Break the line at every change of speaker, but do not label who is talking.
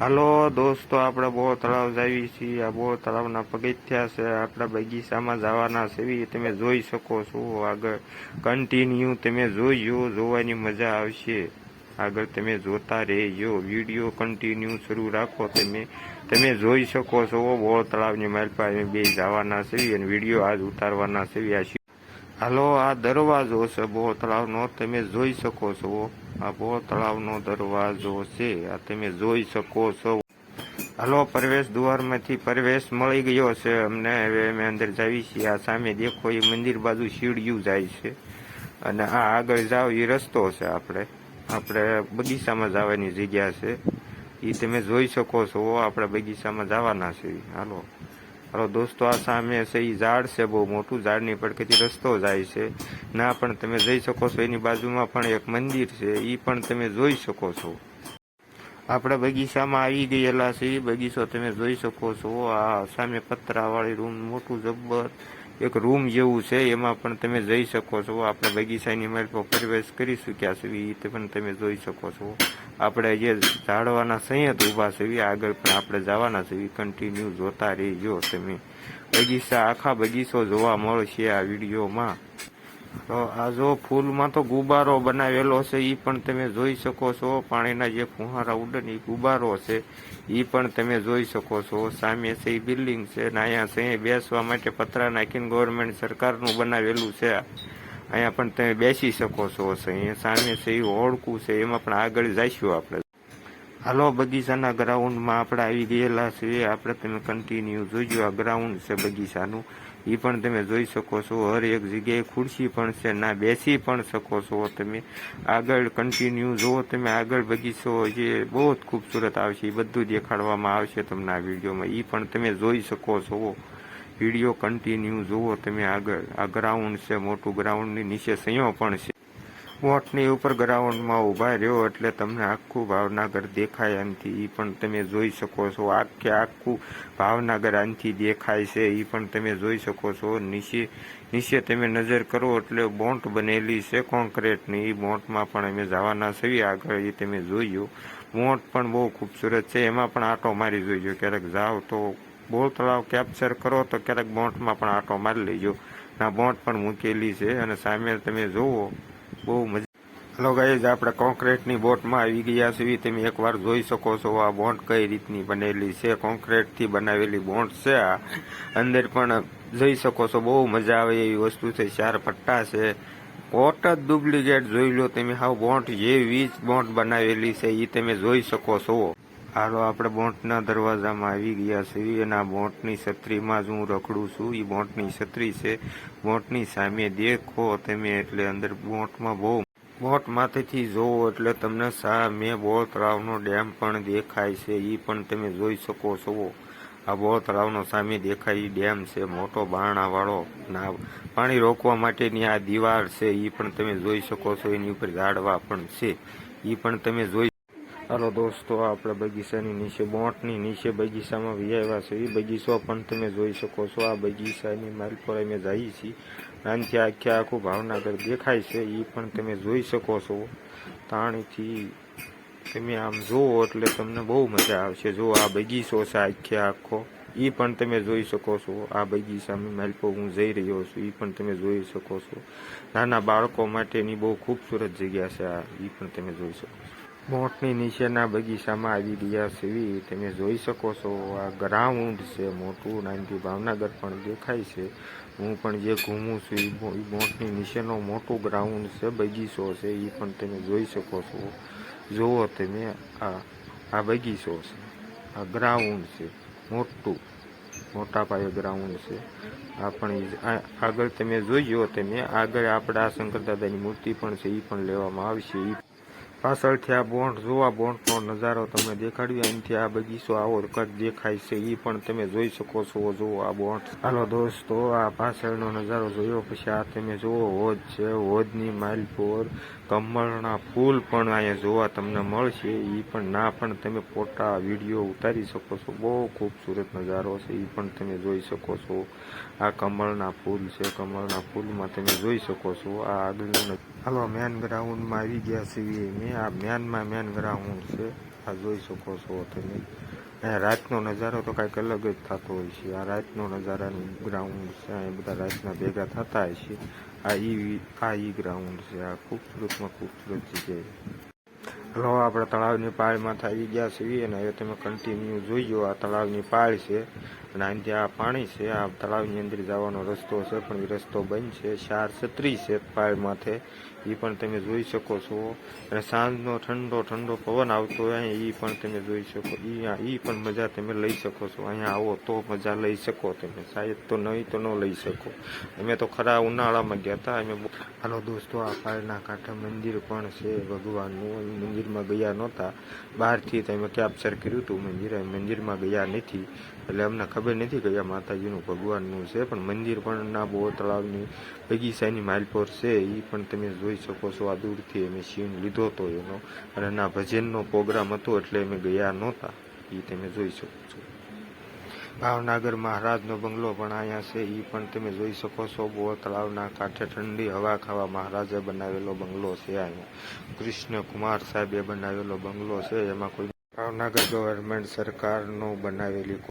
હાલો દોસ્તો, આપણે બહુ તળાવ જાવી છીએ. આ બહુ તળાવના પગથિયા છે. આપણા બગીચામાં જવાના છે. તમે જોઈ શકો છો. આગળ કન્ટિન્યુ તમે જોઈજો જોવાની મજા આવશે. આગળ તમે જોતા રહેજો. વીડિયો કન્ટિન્યુ શરૂ રાખો તમે. તમે જોઈ શકો છો. બહુ તળાવની માલપા અમે બે જવાના છે અને વીડિયો આજ ઉતારવાના છે. હાલો, આ દરવાજો છે. બહુ તળાવનો. તમે જોઈ શકો છો. આ બહુ તળાવનો દરવાજો છે. આ તમે જોઈ શકો છો. હાલો, પ્રવેશ દ્વારમાંથી પ્રવેશ મળી ગયો છે. અમને હવે અમે અંદર જાવી છીએ. આ સામે દેખો, એ મંદિર બાજુ સીડિયું જાય છે. અને આ આગળ જાવ, એ રસ્તો છે આપણે. આપણે બગીચામાં જવાની જગ્યા છે. એ તમે જોઈ શકો છો. આપણે બગીચામાં જવાના છે હાલો. હાલો દોસ્તો, આ સામે છે એ ઝાડ છે, બહુ મોટું ઝાડની પડખેથી રસ્તો જાય છે. ના, પણ તમે જઈ શકો છો, એની બાજુમાં પણ એક મંદિર છે એ પણ તમે જોઈ શકો છો. આપણે બગીચામાં આવી ગયેલા છે એ બગીચો તમે જોઈ શકો છો. આ સામે પતરાવાળી રૂમ મોટું જબ્બર એક રૂમ જેવું છે, એમાં પણ તમે જઈ શકો છો. આપણે બગીચાની મારી પર પ્રવેશ કરી શક્યા છે એ પણ તમે જોઈ શકો છો. આપણે જે ઝાડવાના સંયત ઊભા છે આગળ પણ આપણે જવાના છે. કન્ટિન્યુ જોતા રહીજો તમે. બગીચા, આખા બગીચો જોવા મળશે આ વિડીયોમાં. તો આ જો ફૂલમાં તો ગુબારો બનાવેલો છે એ પણ તમે જોઈ શકો છો. પાણીના જે ફુહારા ઉડે ને એ ગુબારો છે એ પણ તમે જોઈ શકો છો. સામે છે એ બિલ્ડિંગ છે ને અહીંયા છે બેસવા માટે પતરા નાખીને ગવર્મેન્ટ સરકારનું બનાવેલું છે. અહીંયા પણ તમે બેસી શકો છો. અહીંયા સામે છે એ હોડકું છે, એમાં પણ આગળ જઈશું આપણે. હાલો, બગીચાના ગ્રાઉન્ડમાં આપણે આવી ગયેલા છીએ. આપણે તમે કન્ટિન્યુ જોઈજો આ ગ્રાઉન્ડ છે બગીચાનું. એ પણ તમે જોઈ શકો છો. હર એક જગ્યાએ ખુરશી પણ છે ના બેસી પણ શકો છો તમે. આગળ કન્ટિન્યુ જુઓ તમે, આગળ બગીચો જે બહુ જ ખૂબસૂરત આવશે એ બધું દેખાડવામાં આવશે તમને આ વિડીયોમાં. એ પણ તમે જોઈ શકો છો. વીડિયો કન્ટિન્યુ જુઓ તમે આગળ. આ ગ્રાઉન્ડ છે, મોટું ગ્રાઉન્ડની નીચે સંયો પણ છે. મોટની ઉપર ગ્રાઉન્ડમાં ઊભા રહ્યો એટલે તમને આખું ભાવનગર દેખાય આનથી. એ પણ તમે જોઈ શકો છો. આખે આખું ભાવનગર આનથી દેખાય છે. એ પણ તમે જોઈ શકો છો. નીચે નીચે તમે નજર કરો એટલે બોન્ટ બનેલી છે કોન્ક્રીટની એ બોટમાં પણ અમે જવાના છીએ. આગળ એ તમે જોયું. બોટ પણ બહુ ખૂબસૂરત છે. એમાં પણ આટો મારી જોઈજો ક્યારેક જાઓ તો બોલ તળાવ કેપ્ચર કરો તો ક્યારેક બોટમાં પણ આટો મારી લેજો. ના, બોટ પણ મૂકેલી છે અને સામે તમે જુઓ. બહુ મજા હલો ગાઈઝ, આપણે કોન્ક્રીટની બોટમાં આવી ગયા છીએ. તમે એકવાર જોઈ શકો છો આ બોન્ટ કઈ રીતની બનેલી છે. કોન્ક્રીટથી બનાવેલી બોન્ટ છે આ. અંદર પણ જોઈ શકો છો, બહુ મજા આવે એવી વસ્તુ છે. ચાર પટ્ટા છે. કોટ જ ડુપ્લિકેટ. જોઈ લો તમે, હાવ બોન્ટ જેવી જ બોન્ટ બનાવેલી છે. એ તમે જોઈ શકો છો. હાલો, આપણે બોટના દરવાજામાં આવી ગયા છીએ અને આ બોટની છત્રીમાં જ હું રખડું છું. એ બોટની છત્રી છે. બોટની સામે દેખો તમે એટલે અંદર બોટમાં બહુ બોટ માથેથી જોવો એટલે તમને સામે બહુ તળાવનો ડેમ પણ દેખાય છે. એ પણ તમે જોઈ શકો છો. આ બોતરાવનો સામે દેખાય. એ ડેમ છે, મોટો બારણાવાળો ના પાણી રોકવા માટેની આ દીવાર છે. એ પણ તમે જોઈ શકો છો. એની ઉપર ઝાડવા પણ છે. એ પણ તમે જોઈ હાલો દોસ્તો આપણે બગીચાની નીચે, બોટની નીચે બગીચામાં વિયાવ્યા છે. એ બગીચો પણ તમે જોઈ શકો છો. આ બગીચાની માલ પર અમે જઈએ છીએ. આનાથી આખે આખું ભાવનગર દેખાય છે. એ પણ તમે જોઈ શકો છો. તાણીથી તમે આમ જુઓ એટલે તમને બહુ મજા આવશે. જો આ બગીચો છે આખે આખો એ પણ તમે જોઈ શકો છો. આ બગીચામાં માલ પર હું જઈ રહ્યો છું. એ પણ તમે જોઈ શકો છો. નાના બાળકો માટેની બહુ ખૂબસૂરત જગ્યા છે આ. એ પણ તમે જોઈ શકો છો. મોટની નીચેના બગીચામાં આવી ગયા છે. તમે જોઈ શકો છો, આ ગ્રાઉન્ડ છે, મોટું નાનથી ભાવનગર પણ દેખાય છે. હું પણ જે ઘૂમું છું એ મોટની નીચેનો મોટું ગ્રાઉન્ડ છે, બગીચો છે એ પણ તમે જોઈ શકો છો. જુઓ તમે, આ આ બગીચો છે, આ ગ્રાઉન્ડ છે, મોટું, મોટા પાયે ગ્રાઉન્ડ છે. આ પણ આગળ તમે જોઈજો તમે, આગળ આપણા શંકર દાદાની મૂર્તિ પણ છે એ પણ લેવામાં આવશે. ઈ પાછળથી આ બોન્ડ જોવા બોન્ડનો નજારો તમે દેખાડ્યો, એનાથી આ બગીચો આવો કદ દેખાય છે એ પણ તમે જોઈ શકો છો, જુઓ આ બોન્ડ હાલો દોસ્તો, આ પાછળનો નજારો જોયો, પછી આ તમે જુઓ, હોજ છે, હોજની માલપોર પર કમળના ફૂલ પણ અહીંયા જોવા તમને મળશે એ પણ ના પણ તમે ફોટા, વીડિયો ઉતારી શકો છો, બહુ ખૂબસૂરત નજારો છે એ પણ તમે જોઈ શકો છો. આ કમળના ફૂલ છે, કમળના ફૂલમાં તમે જોઈ શકો છો, આ આગળનું હાલો, મેન ગ્રાઉન્ડમાં આવી ગયા છીએ મેં આ મેનમાં મેન ગ્રાઉન્ડ છે. આ જોઈ શકો છો તમે. અહીંયા રાતનો નજારો તો કાંઈક અલગ જ થતો હોય છે. આ રાતનો નજારાનું ગ્રાઉન્ડ છે. અહીંયા બધા રાતના ભેગા થતા હોય છે. આ ઈ આ ઈ ગ્રાઉન્ડ છે. આ ખૂબસૂરતમાં ખૂબસૂરત જગ્યાએ હલો આપણે તળાવની પાળમાં આવી ગયા છીએ અને હવે તમે કન્ટિન્યુ જોઈ આ તળાવની પાળ છે. અને અહીંથી આ પાણી છે, આ તળાવની અંદર જવાનો રસ્તો છે, પણ એ રસ્તો બંધ છે ચાર છત્રી છે પાળમાંથી એ પણ તમે જોઈ શકો છો. અને સાંજનો ઠંડો ઠંડો પવન આવતો હોય એ પણ તમે જોઈ શકો. એ પણ મજા તમે લઈ શકો છો. અહીંયા આવો તો મજા લઈ શકો તમે. શાયદ તો નહીં તો ન લઈ શકો. અમે તો ખરા ઉનાળામાં ગયા હતા. અમે હાલો દોસ્તો, આ પાળના કાંઠે મંદિર પણ છે ભગવાનનું. એ મંદિરમાં ગયા નહોતા. બહારથી તમે કેપ્ચર કર્યું હતું મંદિર. મંદિરમાં ગયા નથી. એટલે અમને ખબર નથી કયા માતાજીનું ભગવાનનું છે, પણ મંદિર પણ ના બહુ તળાવની બગીચાની માલપોર છે. એ પણ તમે જોઈ શકો છો, આ દૂરથી અમે સીન લીધો હતો એનો અને ના ભજનનો પ્રોગ્રામ હતો એટલે અમે ગયા નહોતા. એ તમે જોઈ શકો છો. ભાવનગર મહારાજનો બંગલો પણ અહીંયા છે. એ પણ તમે જોઈ શકો છો, બહુ તળાવના કાંઠે ઠંડી હવા ખાવા મહારાજે બનાવેલો બંગલો છે અહીંયા. કૃષ્ણ કુમાર સાહેબે બનાવેલો બંગલો છે. એમાં કોઈ ભાવનગર ગવર્મેન્ટ સરકારનો બનાવેલી